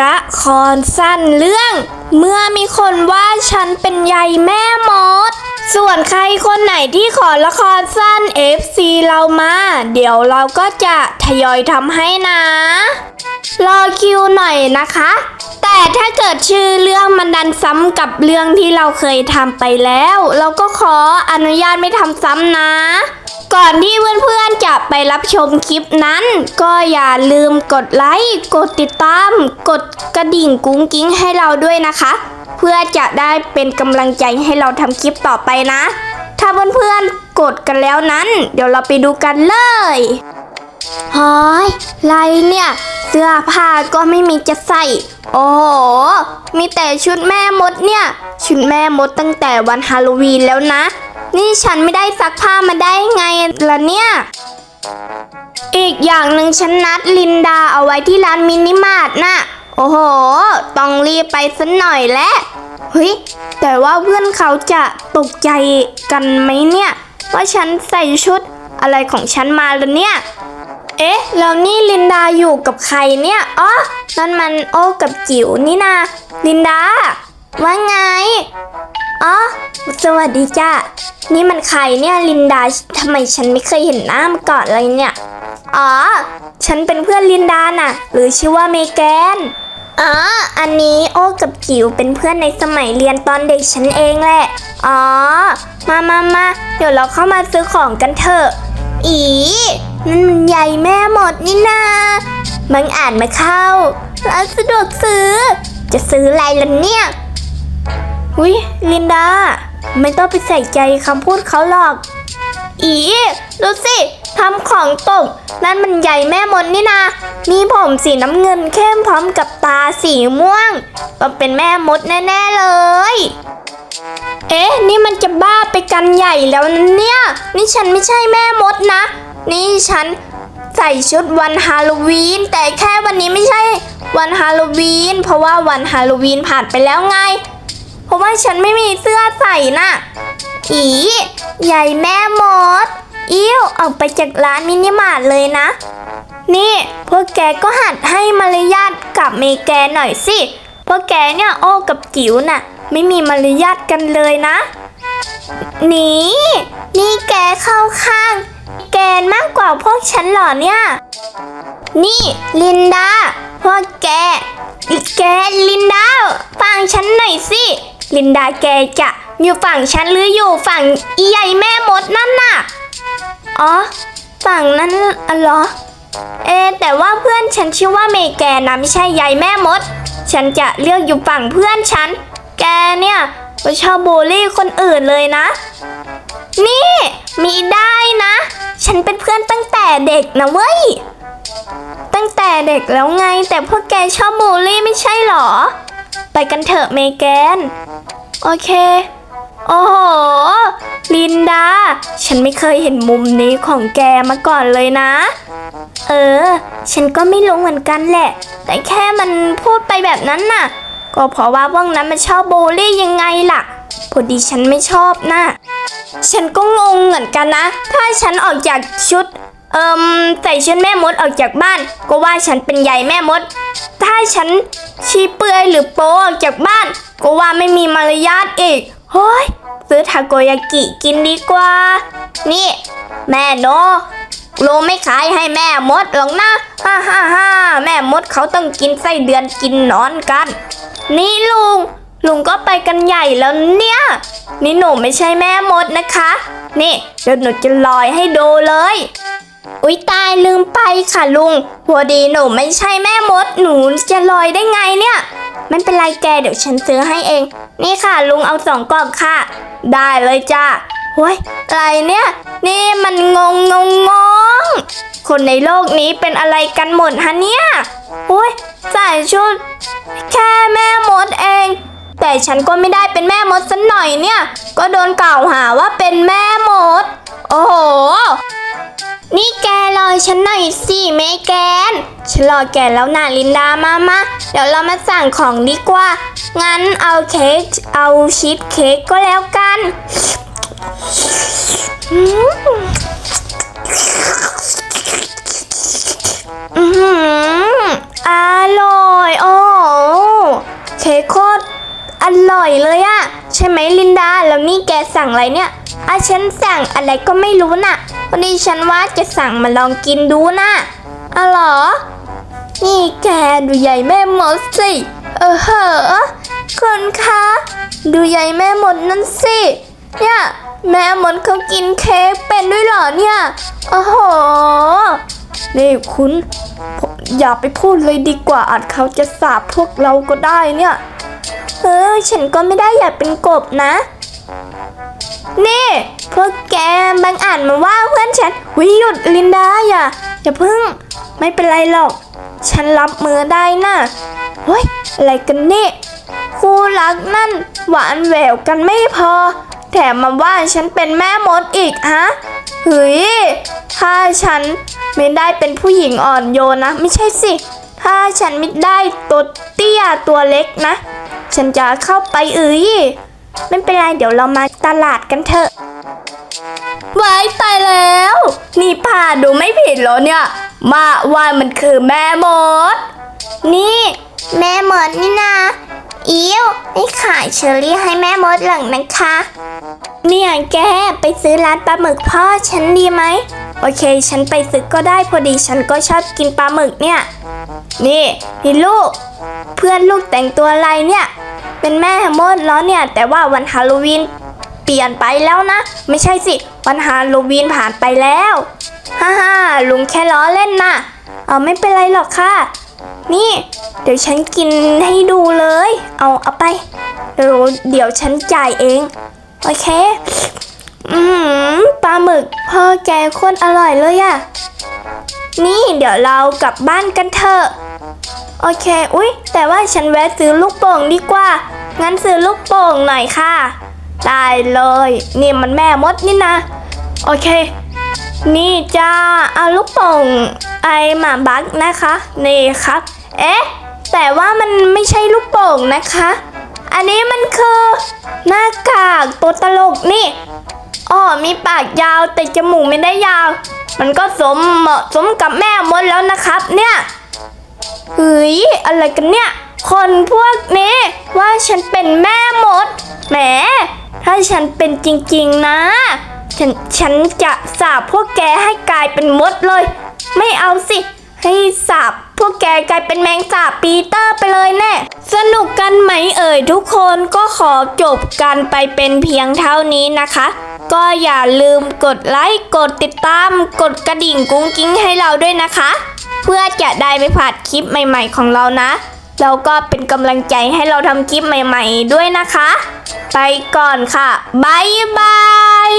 ละครสั้นเรื่อง เมื่อมีคนว่าฉันเป็นยายแม่มด ส่วนใครคนไหนที่ขอละครสั้น FC เรามา เดี๋ยวเราก็จะทยอยทำให้นะ รอคิวหน่อยนะคะ แต่ถ้าเกิดชื่อเรื่องมันดันซ้ำกับเรื่องที่เราเคยทำไปแล้ว เราก็ขออนุญาตไม่ทำซ้ำนะ ก่อนที่เพื่อนๆจะไปรับชมคลิปนั้น ก็อย่าลืมกดไลค์ กดติดตาม กดกระดิ่งกุ้งกิ้งให้เราด้วยนะคะ เพื่อจะได้เป็นกำลังใจให้เราทำคลิปต่อไปนะ ถ้าเพื่อนๆกดกันแล้วนั้น เดี๋ยวเราไปดูกันเลยเฮ้ยไรเนี่ย เสื้อผ้าก็ไม่มีจะใส่ โอ้โห มีแต่ชุดแม่มดเนี่ย ชุดแม่มดตั้งแต่วันฮาโลวีนแล้วนะ นี่ฉันไม่ได้ซักผ้ามาได้ไงล่ะเนี่ย อีกอย่างหนึ่งฉันนัดลินดาเอาไว้ที่ร้านมินิมาร์ทน่ะ โอ้โห ต้องรีบไปสักหน่อยแหละเฮ้ย แต่ว่าเพื่อนเขาจะตกใจกันไหมเนี่ย ว่าฉันใส่ชุดอะไรของฉันมาล้วเนี่ย เอ๊ะ แล้วนี่ลินดาอยู่กับใครเนี่ย อ๋อ นั่นมันโอ้กับจิ๋วนี่นา ลินดา ว่าไง อ๋อ สวัสดีจ้านี่มันใครเนี่ยลินดาทำไมฉันไม่เคยเห็นหน้ามาก่อนเลยเนี่ย อ๋อ ฉันเป็นเพื่อนลินดาน่ะ หรือชื่อว่าเมแกนอ๋อ อันนี้โอ้กับจิ๋วเป็นเพื่อนในสมัยเรียนตอนเด็กฉันเองแหละ อ๋อ มามามาเดี๋ยวเราเข้ามาซื้อของกันเถอะ อีนั่นมันใหญ่แม่หมดนี่นามังอ่านมาเข้าร้านสะดวกซื้อ จะซื้ออะไรล่ะเนี่ย วิลินดา ไม่ต้องไปใส่ใจคำพูดเขาหรอก อีดูสิทำของตก นั่นมันใหญ่แม่มดนี่นามีผมสีน้ำเงินเข้มพร้อมกับตาสีม่วงต้องเป็นแม่มดแน่ ๆ เลย เอ๊ะ นี่มันจะบ้าไปกันใหญ่แล้วนะเนี่ย นี่ฉันไม่ใช่แม่มดนะ นี่ฉันใส่ชุดวันฮาโลวีนแต่แค่วันนี้ไม่ใช่วันฮาโลวีนเพราะว่าวันฮาโลวีนผ่านไปแล้วไง ราะว่าฉันไม่มีเสื้อใส่น่ะ อีใหญ่แม่มด อิ้วออกไปจากร้านมินิมาร์ทเลยนะ นี่ พวกแกก็หัดให้มารยาทกับเมแกหน่อยสิ พวกแกเนี่ยโอ้กับจิ๋วน่ะ ไม่มีมารยาทกันเลยนะ นี่ นี่แกเข้าข้าง แกนมากกว่าพวกฉันเหรอเนี่ย นี่ ลินดาพวกแก แกลินดาฟังฉันหน่อยสิ ลินดาแกจะอยู่ฝั่งฉันหรืออยู่ฝั่งอีใหญ่แม่มดนั่นน่ะ อ๋อ ฝั่งนั้นอะเหรอ เอ แต่ว่าเพื่อนฉันชื่อว่าเมแกนะไม่ใช่ยายแม่มด ฉันจะเลือกอยู่ฝั่งเพื่อนฉัน แกเนี่ยก็ชอบบูลลี่คนอื่นเลยนะ นี่มีได้นะ ฉันเป็นเพื่อนตั้งแต่เด็กนะเว้ย ตั้งแต่เด็กแล้วไงแต่พวกแกชอบบูลลี่ไม่ใช่หรอ ไปกันเถอะเมแกน โอเค โอ้โห ลินดา ฉันไม่เคยเห็นมุมนี้ของแกมาก่อนเลยนะ เออ ฉันก็ไม่รู้เหมือนกันแหละ แต่แค่มันพูดไปแบบนั้นน่ะ ก็เพราะว่าพวกนั้นมันชอบโบลี่ยังไงล่ะ พอดีฉันไม่ชอบนะฉันก็งงเหมือนกันนะ ถ้าฉันออกจากชุด เอิมใส่ชุดแม่มดออกจากบ้าน ก็ว่าฉันเป็นใหญ่แม่มด ถ้าฉันชี้เปลือยหรือโป๊ออกจากบ้าน ก็ว่าไม่มีมารยาทอีกเฮ้ยซื้อทาโกยากิกินดีกว่า นี่ แม่โนลุงไม่ขายให้แม่มดหรอกนะฮ่าฮ่าฮ่าแม่มดเขาต้องกินไส้เดือนกินนอนกัน นี่ลุง ลุงก็ไปกันใหญ่แล้วเนี่ย นี่หนูไม่ใช่แม่มดนะคะ นี่เดี๋ยวหนูจะลอยให้ดูเลย อุ๊ยตายลืมไปค่ะลุงพอดีหนูไม่ใช่แม่มดหนูจะลอยได้ไงเนี่ยไม่เป็นไรแกเดี๋ยวฉันซื้อให้เอง นี่ค่ะลุงเอาสองกล่องค่ะ ได้เลยจ้าเฮ้ยอะไรเนี่ย นี่มันงงงงงงคนในโลกนี้เป็นอะไรกันหมดฮะเนี่ยโอ้ยใส่ชุด แค่แม่มดเอง แต่ฉันก็ไม่ได้เป็นแม่มดสักหน่อยเนี่ย ก็โดนกล่าวหาว่าเป็นแม่มด โอ้โห นี่แกรอฉันหน่อยสิเมแกน ฉันรอแกแล้วนะลินดามามาเดี๋ยวเรามาสั่งของดีกว่า งั้นเอาเค้ก เอาชีสเค้กก็แล้วกัน อืม ใช่ไหมลินดา แล้วนี่แกสั่งอะไรเนี่ยอะฉันสั่งอะไรก็ไม่รู้น่ะ วันนี้ฉันว่าจะสั่งมาลองกินดูนะอ๋อเหรอ นี่แกดูใหญ่แม่มดสิ เออเหอะคุณคะดูใหญ่แม่มดนั่นสิ เนี่ยแม่มดเขากินเค้กเป็นด้วยเหรอเนี่ยโอ้โหนี่คุณ อย่าไปพูดเลยดีกว่าอาจเขาจะสาบพวกเราก็ได้เนี่ย เออฉันก็ไม่ได้อยากเป็นกบนะ นี่พวกแกบางอ่านมาว่าเพื่อนฉันวิหยุดลินดาอย่าอย่าพึ่ง ไม่เป็นไรหรอก ฉันรับมือได้นะเฮ้ยอะไรกันนี่คู่รักนั่นหวานแหววกันไม่พอ แถมมาว่าฉันเป็นแม่มดอีกฮะเฮ้ยถ้าฉันไม่ได้เป็นผู้หญิงอ่อนโยนนะ ไม่ใช่สิ ถ้าฉันไม่ได้ตัวเตี้ยตัวเล็กนะ ฉันจะเข้าไปเอ้ยไม่เป็นไรเดี๋ยวเรามาตลาดกันเถอะไว้ตายแล้ว นี่ป้าดูไม่ผิดเหรอเนี่ย มาว่ามันคือแม่มด นี่ แม่มดนี่นาอิวไม่ขายเชอรี่ให้แม่มดหลังนะคะ เนี่ยแกไปซื้อร้านปลาหมึกพ่อฉันดีไหม โอเค ฉันไปซื้อก็ได้พอดีฉันก็ชอบกินปลาหมึกเนี่ย นี่นี่ลูก เพื่อนลูกแต่งตัวอะไรเนี่ย เป็นแม่มดแล้วเนี่ย แต่ว่าวันฮาโลวีนเปลี่ยนไปแล้วนะ ไม่ใช่สิ วันฮาโลวีนผ่านไปแล้ว ฮ่าฮ่าลุงแค่ล้อเล่นนะเอาไม่เป็นไรหรอกค่ะ นี่ เดี๋ยวฉันกินให้ดูเลย เอาเอาไป เดี๋ยวเดี๋ยวฉันจ่ายเอง โอเค อืมปลาหมึกพ่อแกโคตรอร่อยเลยอะนี่เดี๋ยวเรากลับบ้านกันเถอะ โอเค อุ๊ย แต่ว่าฉันแวะซื้อลูกโป่งดีกว่า งั้นซื้อลูกโป่งหน่อยค่ะ ได้เลย นี่มันแม่มดนี่นะ โอเค นี่จ้าเอาลูกโป่งไอหมาบักนะคะ นี่ครับ เอ๊ะ แต่ว่ามันไม่ใช่ลูกโป่งนะคะ อันนี้มันคือหน้ากากตัวตลกนี่อ๋อมีปากยาวแต่จมูกไม่ได้ยาว มันก็สมเหมาะสมกับแม่มดแล้วนะครับ เนี่ย เฮ้ยอะไรกันเนี่ย คนพวกนี้ว่าฉันเป็นแม่มด แหม ถ้าฉันเป็นจริงๆนะ ฉันฉันจะสาบพวกแกให้กลายเป็นมดเลย ไม่เอาสิ ให้สาบพวกแกกลายเป็นแมงสาบปีเตอร์ไปเลยแน่ สนุกกันไหมเอ่ยทุกคนก็ขอจบกันไปเป็นเพียงเท่านี้นะคะ ก็อย่าลืมกดไลค์ กดติดตาม กดกระดิ่งกุ้งกิ้งให้เราด้วยนะคะ เพื่อจะได้ไม่พลาดคลิปใหม่ๆของเรานะ แล้วก็เป็นกำลังใจให้เราทำคลิปใหม่ๆด้วยนะคะ ไปก่อนค่ะบายบาย